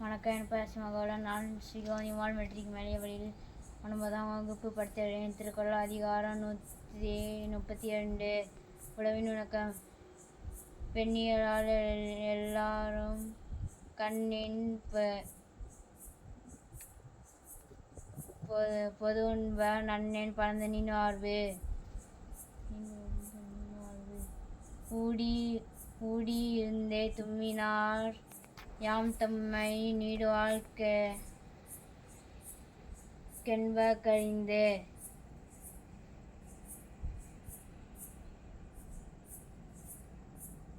வணக்கம். என் பேர் மகோடன் நான் ஸ்ரீகோதி மெட்ரிக் மேலே வழியில் ஒன்பதாம் வகுப்பு படுத்தேன் திருக்குறள் அதிகாரம் நூற்றி முப்பத்தி ரெண்டு உழவின் உணக்கம். பெண்ணியலால் எல்லாரும் கண்ணின் ப- உண்ப நன்னேன் நன்னென் பரந்தனின் வாழ்வு. ஊடி ஊடி இருந்தே தும்மினார் யாம் தம்மை நீடுவாழ்க கென்ப கழிந்து.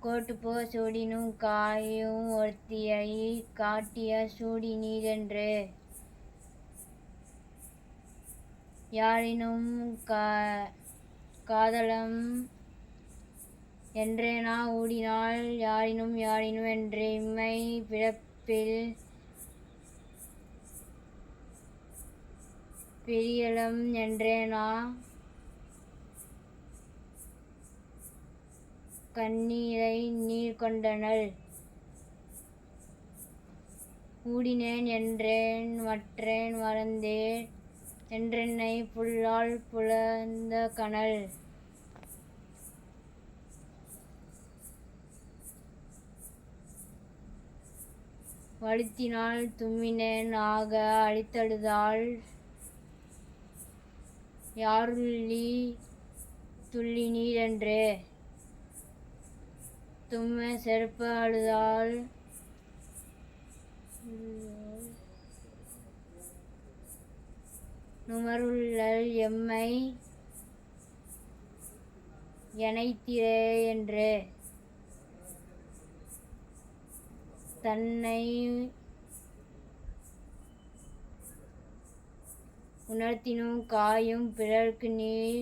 கோட்டுப்போ சூடினும் காயும் ஒருத்தியை காட்டிய சூடி நீரென்று யாரினும் கா காதலம் என்றேனா ஊடினால் யாரினும் யாரினும் என்று இம்மை பிறப்பில் பிரியலம் என்றேனா கண்ணீரை நீர் கொண்டனள். ஊடினேன் என்றேன் மற்றேன் மறந்தேன் என்றென்னை புல்லால் புலந்த கனல். வழுத்தினால் தும்மினேன் ஆக அழித்தழுதாள் யாருள்ளி துள்ளி நீரென்று தும்ம செருப்ப அழுதாள் நுமருள்ளல் எம்மை எனைத்திரே என்று. தன்னை உணர்த்தினும் காயும் பிறர்க்கு நீர்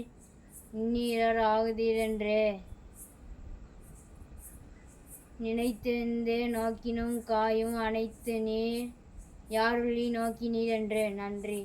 இந்நீரர் ஆகுதீரென்று நினைத்திருந்து நோக்கினும் காயும் அனைத்து நீர் யாருள்ளி நோக்கி நீரென்று நன்றி.